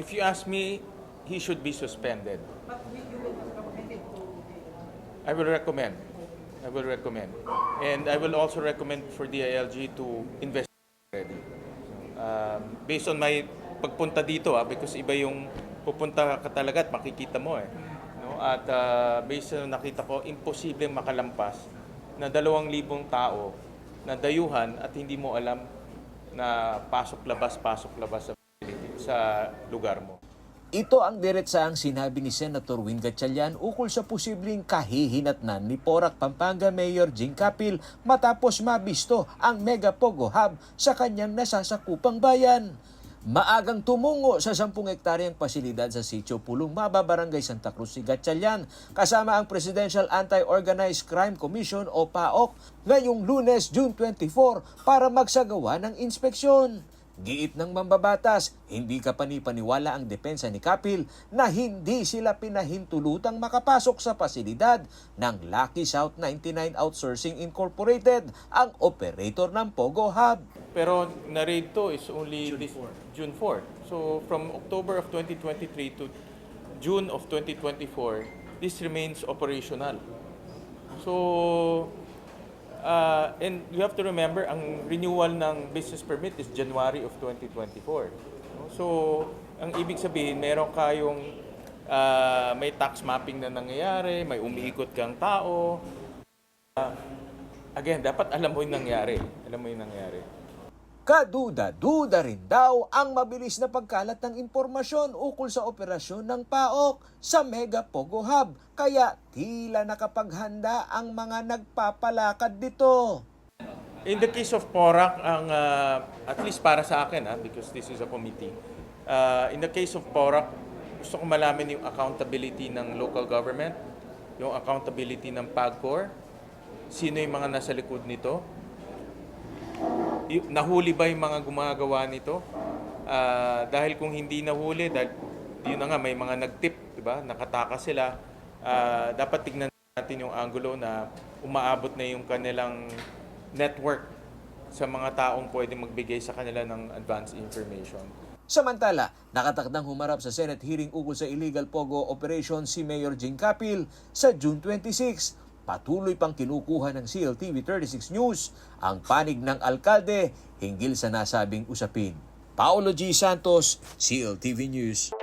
If you ask me, he should be suspended. I will recommend. I will recommend. And I will also recommend for the ILG to investigate already. Um, based on my pagpunta dito, ah, because iba yung pupunta ka talaga at makikita mo eh. No? At ah, based on nakita ko, imposible makalampas na dalawang libong tao na dayuhan at hindi mo alam na pasok-labas, pasok-labas sa sa lugar mo. Ito ang diretsahang sinabi ni Senator Win Gatchalian ukol sa posibleng kahihinatnan ni Porac Pampanga Mayor Jing Capil matapos mabisto ang Mega Pogo Hub sa kanyang nasasakupang bayan. Maagang tumungo sa 10 hektaryang pasilidad sa Sitio Pulong Mababarangay Santa Cruz si Gatchalian kasama ang Presidential Anti-Organized Crime Commission o PAOK ngayong lunes June 24 para magsagawa ng inspeksyon. Giit ng mambabatas, hindi ka panipaniwala ang depensa ni Kapil na hindi sila pinahintulutang makapasok sa pasilidad ng Lucky South 99 Outsourcing Incorporated, ang operator ng Pogo Hub. Pero na-raid to is only June 4. June 4. So from October of 2023 to June of 2024, this remains operational. So uh, and you have to remember ang renewal ng business permit is January of 2024. No? So ang ibig sabihin meron kayong uh, may tax mapping na nangyayari, may umiikot kang tao. Uh, again, dapat alam mo yung nangyari. Alam mo yung nangyari. Kaduda-duda rin daw ang mabilis na pagkalat ng impormasyon ukol sa operasyon ng PAOK sa Mega Pogo Hub, kaya tila nakapaghanda ang mga nagpapalakad dito. In the case of PORAC, ang, uh, at least para sa akin, ha, because this is a committee, uh, in the case of PORAC, gusto ko malaman yung accountability ng local government, yung accountability ng PAGCOR, sino yung mga nasa likod nito, nahuli ba yung mga gumagawa nito? Ah, dahil kung hindi nahuli, dahil yun na nga, may mga nag-tip, di ba? Nakatakas sila. Ah, dapat tignan natin yung angulo na umaabot na yung kanilang network sa mga taong pwede magbigay sa kanila ng advance information. Samantala, nakatakdang humarap sa Senate hearing ukol sa illegal pogo operation si Mayor Jing Capil sa June 26. Patuloy pang kinukuha ng CLTV 36 News ang panig ng alkalde hinggil sa nasabing usapin. Paolo G. Santos, CLTV News.